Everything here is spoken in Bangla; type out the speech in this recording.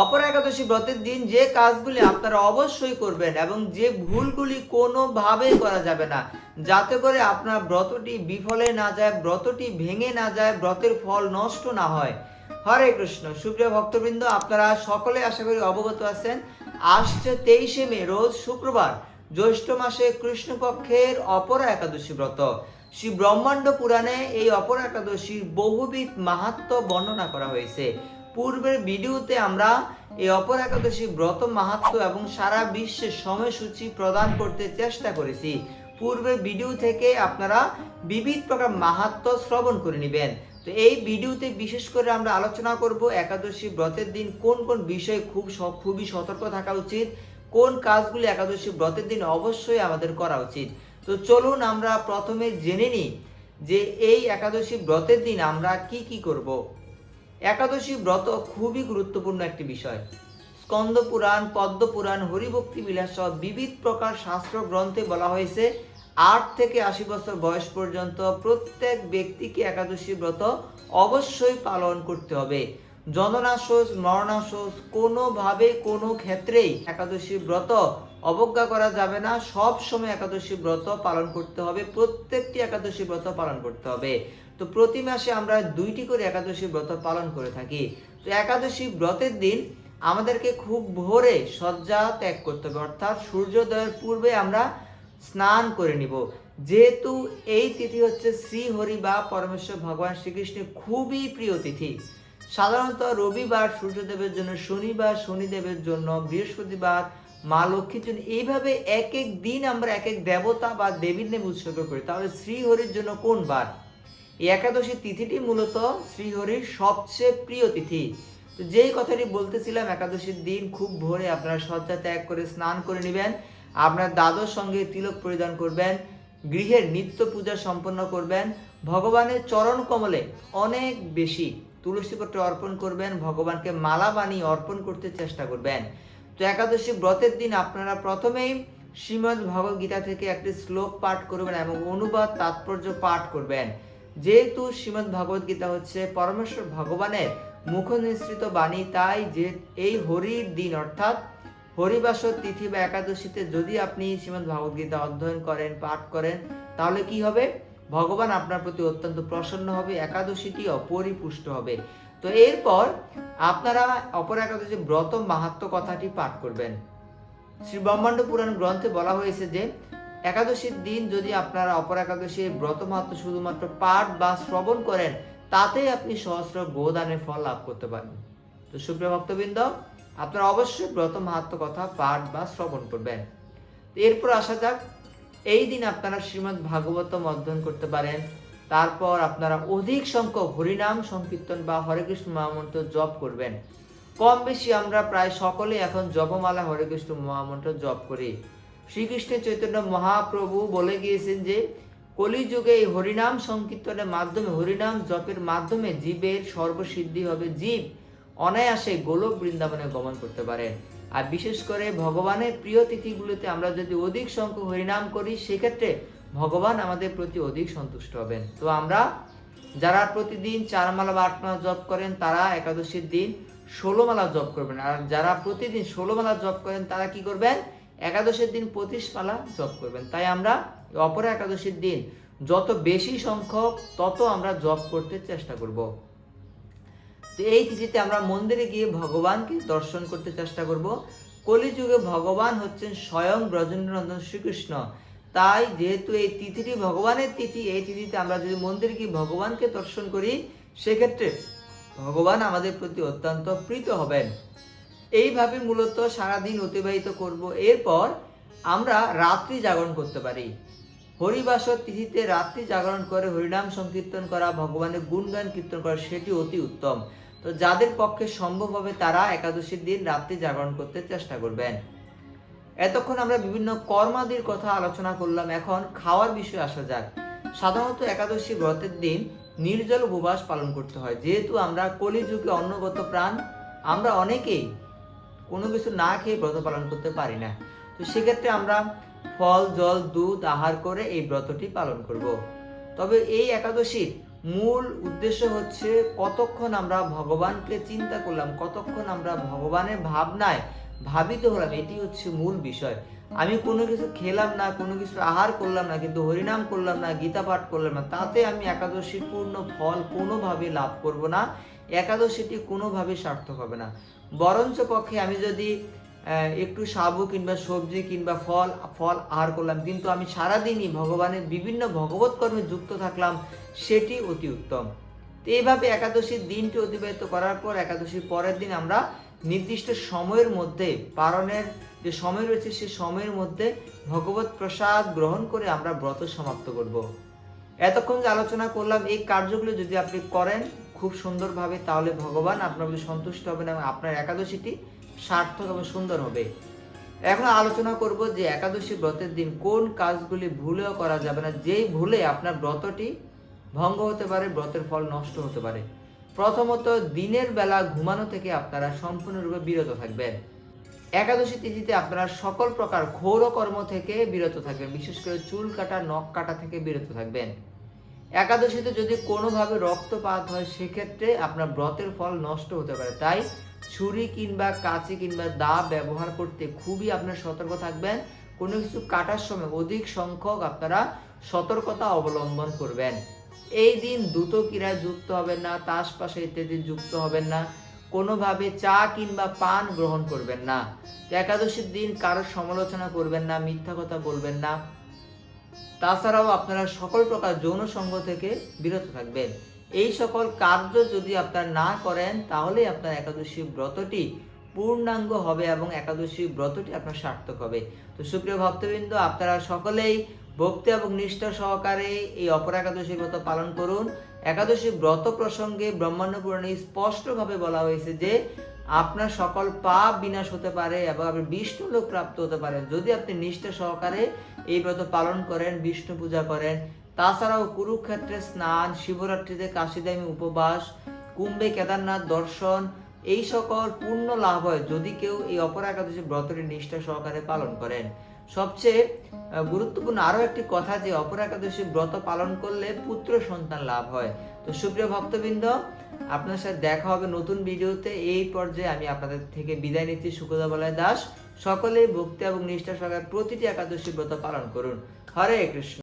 অপর একাদশী ব্রতের দিন যে কাজগুলি আপনারা অবশ্যই করবেন এবং যে ভুলগুলি কোনোভাবেই করা যাবে না, যাতে করে আপনার ব্রতটি বিফলে না যায়, ব্রতটি ভেঙে না যায়, ব্রতের ফল নষ্ট না হয়। হরে কৃষ্ণ। সুপ্রিয় ভক্তবৃন্দ, আপনারা সকলে আশা করি অবগত আছেন, আসছে তেইশে মে, রোজ শুক্রবার, জ্যৈষ্ঠ মাসে কৃষ্ণপক্ষের অপরা একাদশী ব্রত। শ্রী ব্রহ্মাণ্ড পুরাণে এই অপর একাদশীর বহুবিধ মাহাত্ম বর্ণনা করা হয়েছে। পূর্বের ভিডিওতে আমরা এই অপর একাদশী ব্রত মাহাত্ম এবং সারা বিশ্বে সময়সূচি প্রদান করতে চেষ্টা করেছি। পূর্বের ভিডিও থেকে আপনারা বিবিধ প্রকার মাহাত্ম শ্রবণ করে নেবেন। তো এই ভিডিওতে বিশেষ করে আমরা আলোচনা করব একাদশী ব্রতের দিন কোন কোন বিষয়ে খুব খুবই সতর্ক থাকা উচিত, কোন কাজগুলি একাদশী ব্রতের দিন অবশ্যই আমাদের করা উচিত। তো চলুন আমরা প্রথমে জেনে নিই যে এই একাদশী ব্রতের দিন আমরা কি কি করব। একাদশী ব্রত খুবই গুরুত্বপূর্ণ একটি বিষয়। স্কন্দ পুরাণ, পদ্ম পুরাণ, হরিভক্তি বিলাস সহ বিবিধ প্রকার শাস্ত্র গ্রন্থে বলা হয়েছে, আট থেকে আশি বছর বয়স পর্যন্ত প্রত্যেক ব্যক্তিকে একাদশী ব্রত অবশ্যই পালন করতে হবে। জননাশোষ, মরণাশোষ কোনোভাবে কোনো ক্ষেত্রেই একাদশী ব্রত অবজ্ঞা করা যাবে না। সব সময় একাদশী ব্রত পালন করতে হবে, প্রত্যেকটি একাদশী ব্রত পালন করতে হবে। তো প্রতি মাসে আমরা দুইটি করে একাদশী ব্রত পালন করে থাকি। তো একাদশী ব্রতের দিন আমাদেরকে খুব ভোরে শয্যা ত্যাগ করতে হবে। অর্থাৎ সূর্যোদয়ের পূর্বে আমরা স্নান করে নিব। যেহেতু এই তিথি হচ্ছে শ্রীহরি বা পরমেশ্বর ভগবান শ্রীকৃষ্ণের খুবই প্রিয় তিথি। সাধারণত রবিবার সূর্যদেবের জন্য, শনিবার শনিদেবের জন্য, বৃহস্পতিবার মা লক্ষ্মীর জন্য, এইভাবে এক এক দিন আমরা এক এক দেবতা বা দেবীর নামে উৎসর্গ করি। তাহলে শ্রীহরির জন্য কোন বার? এই একাদশী তিথিটি মূলত শ্রীহরির সবচেয়ে প্রিয় তিথি। তো যেই কথাটি বলতেছিলাম, একাদশীর দিন খুব ভোরে আপনারা শয্যা ত্যাগ করে স্নান করে নেবেন, আপনার দাদর সঙ্গে তিলক পরিধান করবেন, গৃহের নিত্য পূজা সম্পন্ন করবেন, ভগবানের চরণ কমলে অনেক বেশি তুলসীপত্র অর্পণ করবেন, ভগবানকে মালা বানিয়ে অর্পণ করতে চেষ্টা করবেন। তো একাদশী ব্রতের দিন আপনারা প্রথমেই শ্রীমদ্ ভগবদ্গীতা থেকে একটি শ্লোক পাঠ করবেন এবং অনুবাদ তাৎপর্য পাঠ করবেন। যেহেতু শ্রীমদ্ ভগবদ গীতা হচ্ছে পরমেশ্বর ভগবানের মুখ নিঃসৃত বাণী, তাই যে এই হরির দিন, অর্থাৎ হরিবাসর তিথি বা একাদশীতে যদি আপনি শ্রীমদ্ ভগবদ গীতা অধ্যয়ন করেন, পাঠ করেন, তাহলে কি হবে? ভগবান আপনার প্রতি অত্যন্ত প্রসন্ন হবে, একাদশীটি অপরিপুষ্ট হবে। তো এরপর আপনারা অপর একাদশী ব্রত মাহাত্ম কথাটি পাঠ করবেন। শ্রী ব্রহ্মাণ্ড পুরাণ গ্রন্থে বলা হয়েছে যে একাদশীর দিন যদি আপনারা অপর একাদশীর ব্রত মাহাত্ম শুধুমাত্র পাঠ বা শ্রবণ করেন, তাতেই আপনি সহস্র গোদানের ফল লাভ করতে পারেন। তো সুপ্রিয় ভক্তবৃন্দ, আপনারা অবশ্যই ব্রত মাহাত্ম কথা, পাঠ বা শ্রবণ করবেন। এরপর আসা যাক, এই দিন আপনারা শ্রীমদ্ ভাগবতম অধ্যয়ন করতে পারেন। তারপর আপনারা অধিক সংখ্যক হরিনাম সংকীর্তন বা হরে কৃষ্ণ মহামন্ত্র জপ করবেন। কম বেশি আমরা প্রায় সকলে এখন জপমালা হরে কৃষ্ণ মহামন্ত্র জপ করি। শ্রীকৃষ্ণ চৈতন্য মহাপ্রভু বলে গিয়েছেন যে, কলিযুগে এই হরিনাম সংকীর্তনের মাধ্যমে, হরিনাম জপের মাধ্যমে জীবের সর্বসিদ্ধি হবে। জীব অনায়াসে গোলক বৃন্দাবনে গমন করতে পারে। আর বিশেষ করে ভগবানের প্রিয় তিথিগুলোতে আমরা যদি অধিক সংখ্যক হরিনাম করি, সেক্ষেত্রে ভগবান আমাদের প্রতি অধিক সন্তুষ্ট হবেন। তো আমরা যারা প্রতিদিন চার মালা বা আট মালা জপ করেন, তারা একাদশীর দিন ষোলো মালা জপ করবেন। আর যারা প্রতিদিন ষোলো মালা জপ করেন, তারা কি করবেন? একাদশীর দিন পঁচিশ মালা জপ করবেন। তাই আমরা অপর একাদশীর দিন যত বেশি সংখ্যক, তত আমরা জপ করতে চেষ্টা করব। তো এই তিথিতে আমরা মন্দিরে গিয়ে ভগবানকে দর্শন করতে চেষ্টা করব। কলিযুগে ভগবান হচ্ছেন স্বয়ং ব্রজেন্দ্রনন্দন শ্রীকৃষ্ণ। তাই যেহেতু এই তিথিটি ভগবানের তিথি, এই তিথিতে আমরা যদি মন্দিরে গিয়ে ভগবানকে দর্শন করি, সেক্ষেত্রে ভগবান আমাদের প্রতি অত্যন্ত প্রীত হবেন। এইভাবে মূলত সারাদিন অতিবাহিত করব। এরপর আমরা রাত্রি জাগরণ করতে পারি। হরিবাসর তিথিতে রাত্রি জাগরণ করে হরিনাম সংকীর্তন করা, ভগবানের গুণগান কীর্তন করা, সেটি অতি উত্তম। তো যাদের পক্ষে সম্ভব হবে তারা একাদশীর দিন রাত্রি জাগরণ করতে চেষ্টা করবেন। এতক্ষণ আমরা বিভিন্ন কর্মাদির কথা আলোচনা করলাম। এখন খাওয়ার বিষয়ে আসা যাক। সাধারণত একাদশী ব্রতের দিন নির্জল উপবাস পালন করতে হয়। যেহেতু আমরা কলিযুগে অন্নগত প্রাণ, আমরা অনেকেই কোনো কিছু না খেয়ে ব্রত পালন করতে পারি না। তো সেক্ষেত্রে আমরা ফল, জল, দুধ আহার করে এই ব্রতটি পালন করব। তবে এই একাদশীর মূল উদ্দেশ্য হচ্ছে কতক্ষণ আমরা ভগবানকে চিন্তা করলাম, কতক্ষণ আমরা ভগবানের ভাবনায় ভাবিত হলাম, এটি হচ্ছে মূল বিষয়। আমি কোনো কিছু খেলাম না, কোনো কিছু আহার করলাম না, কিন্তু হরিনাম করলাম না, গীতা পাঠ করলাম না, তাতে আমি একাদশীর পূর্ণ ফল কোনোভাবে লাভ করব না। একাদশীটি কোনোভাবে সার্থক হবে না। বরঞ্চ পক্ষে আমি যদি একটু সাবু কিংবা সবজি কিংবা ফল ফল আহার করলাম, কিন্তু আমি সারাদিনই ভগবানের বিভিন্ন ভগবত কর্মে যুক্ত থাকলাম, সেটি অতি উত্তম। তো এইভাবে একাদশীর দিনটি অতিবাহিত করার পর একাদশীর পরের দিন আমরা নির্দিষ্ট সময়ের মধ্যে পারণের যে সময় রয়েছে, সে সময়ের মধ্যে ভগবত প্রসাদ গ্রহণ করে আমরা ব্রত সমাপ্ত করব। এতক্ষণ যে আলোচনা করলাম, এই কার্যগুলো যদি আপনি করেন খুব সুন্দরভাবে তাহলে ভগবান আপনার প্রতি সন্তুষ্ট হবেন এবং আপনার একাদশীটি সার্থক এবং সুন্দর হবে। এখন আলোচনা করব যে একাদশী ব্রতের দিন কোন কাজগুলি ভুলেও করা যাবে না, যেই ভুলে আপনার ব্রতটি ভঙ্গ হতে পারে, ব্রতের ফল নষ্ট হতে পারে। প্রথমত দিনের বেলা ঘুমানো থেকে আপনারা সম্পূর্ণরূপে বিরত থাকবেন। একাদশী তিথিতে আপনারা সকল প্রকার ঘোর কর্ম থেকে বিরত থাকবেন, বিশেষ করে চুল কাটা, নখ কাটা থেকে বিরত থাকবেন। একাদশীতে যদি কোনোভাবে রক্তপাত হয়, সেক্ষেত্রে আপনার ব্রতের ফল নষ্ট হতে পারে। তাই ছুরি কিংবা কাঁচি কিংবা দা ব্যবহার করতে খুবই আপনার সতর্ক থাকবেন। কোনো কিছু কাটার সময় অধিক সংখ্যক আপনারা সতর্কতা অবলম্বন করবেন। এই দিন দ্রুত ক্রীড়ায় যুক্ত হবেন না, তাস পাশে ইত্যাদি যুক্ত হবেন না, কোনোভাবে চা কিংবা পান গ্রহণ করবেন না। একাদশীর দিন কারোর সমালোচনা করবেন না, মিথ্যা কথা বলবেন না। তাছাড়াও আপনারা সকল প্রকার যৌন সঙ্গ থেকে বিরত থাকবেন। এই সকল কার্য যদি আপনারা না করেন তাহলে আপনার একাদশী ব্রতটি পূর্ণাঙ্গ হবে এবং একাদশী ব্রতটি আপনার সার্থক হবে। তো সুপ্রিয় ভক্তবৃন্দ, আপনারা সকলেই ভক্তি এবং নিষ্ঠা সহকারে এই অপর একাদশী ব্রত পালন করুন। একাদশী ব্রত প্রসঙ্গে ব্রহ্মাণ্ড পুরাণে স্পষ্টভাবে বলা হয়েছে যে আপনার সকল পাপ বিনাশ হতে পারে এবং আপনি বিষ্ণু লোক প্রাপ্ত হতে পারেন যদি আপনি নিষ্ঠা সহকারে এই ব্রত পালন করেন, বিষ্ণু পূজা করেন, তাছাড়াও কুরুক্ষেত্রে স্নান, শিবরাত্রিতে কাশিদামী উপবাস, কুম্ভে কেদারনাথ দর্শন, এই সকল পূর্ণ লাভ হয় যদি কেউ এই অপর একাদশী ব্রতটি নিষ্ঠা সহকারে পালন করেন। সবচেয়ে গুরুত্বপূর্ণ আরও একটি কথা যে অপর একাদশী ব্রত পালন করলে পুত্র সন্তান লাভ হয়। তো সুপ্রিয় ভক্তবৃন্দ, আপনার সাথে দেখা হবে নতুন ভিডিওতে। এই পর্যায়ে আমি আপনাদের থেকে বিদায় নিচ্ছি সুখদা বলায় দাস। সকলেই ভক্তি এবং নিষ্ঠা সহকারে প্রতিটি একাদশী ব্রত পালন করুন। হরে কৃষ্ণ।